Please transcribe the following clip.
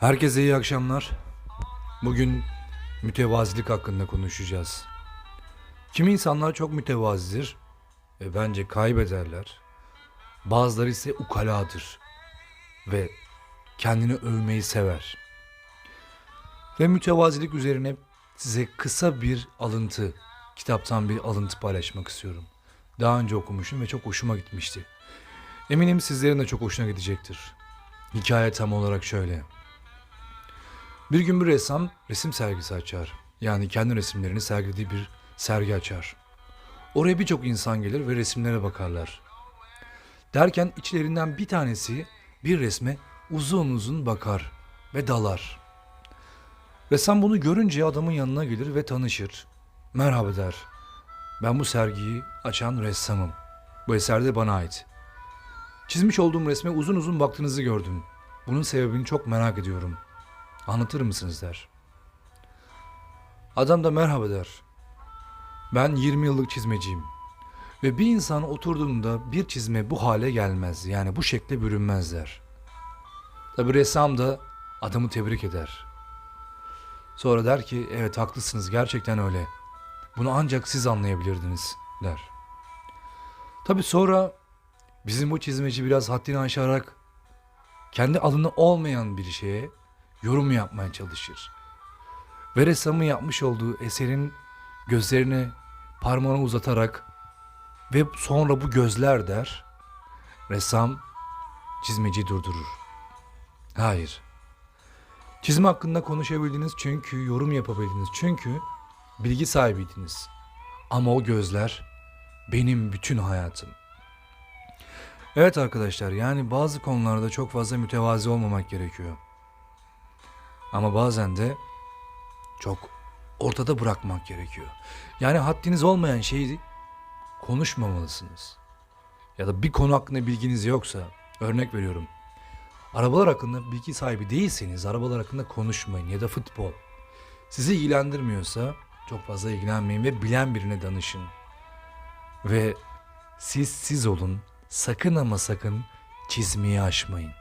Herkese iyi akşamlar. Bugün mütevazilik hakkında konuşacağız. Kimi insanlar çok mütevazidir ve bence kaybederler. Bazıları ise ukaladır ve kendini övmeyi sever. Ve mütevazilik üzerine size kısa bir alıntı, kitaptan bir alıntı paylaşmak istiyorum. Daha önce okumuşum ve çok hoşuma gitmişti. Eminim sizlerin de çok hoşuna gidecektir. Hikaye tam olarak şöyle. Bir gün bir ressam resim sergisi açar. Yani kendi resimlerini sergilediği bir sergi açar. Oraya birçok insan gelir ve resimlere bakarlar. Derken içlerinden bir tanesi bir resme uzun uzun bakar ve dalar. Ressam bunu görünce adamın yanına gelir ve tanışır. Merhaba der. Ben bu sergiyi açan ressamım. Bu eser de bana ait. Çizmiş olduğum resme uzun uzun baktığınızı gördüm. Bunun sebebini çok merak ediyorum. Anlatır mısınız der. Adam da merhaba der. Ben 20 yıllık çizmeciyim. Ve bir insan oturduğunda bir çizme bu hale gelmez. Yani bu şekle bürünmez der. Tabi ressam da adamı tebrik eder. Sonra der ki evet haklısınız gerçekten öyle. Bunu ancak siz anlayabilirdiniz der. Tabi sonra bizim bu çizmeci biraz haddini aşarak kendi alını olmayan bir şeye yorum yapmaya çalışır. Ve ressamın yapmış olduğu eserin gözlerine parmağını uzatarak ve sonra bu gözler der. Ressam çizmeci durdurur. Hayır. Çizim hakkında konuşabildiniz çünkü yorum yapabildiniz. Çünkü bilgi sahibiydiniz. Ama o gözler benim bütün hayatım. Evet arkadaşlar yani bazı konularda çok fazla mütevazi olmamak gerekiyor. Ama bazen de çok ortada bırakmak gerekiyor. Yani haddiniz olmayan şeyi konuşmamalısınız. Ya da bir konu hakkında bilginiz yoksa örnek veriyorum. Arabalar hakkında bilgi sahibi değilseniz arabalar hakkında konuşmayın ya da futbol. Sizi ilgilendirmiyorsa çok fazla ilgilenmeyin ve bilen birine danışın. Ve siz siz olun sakın ama sakın çizmeyi aşmayın.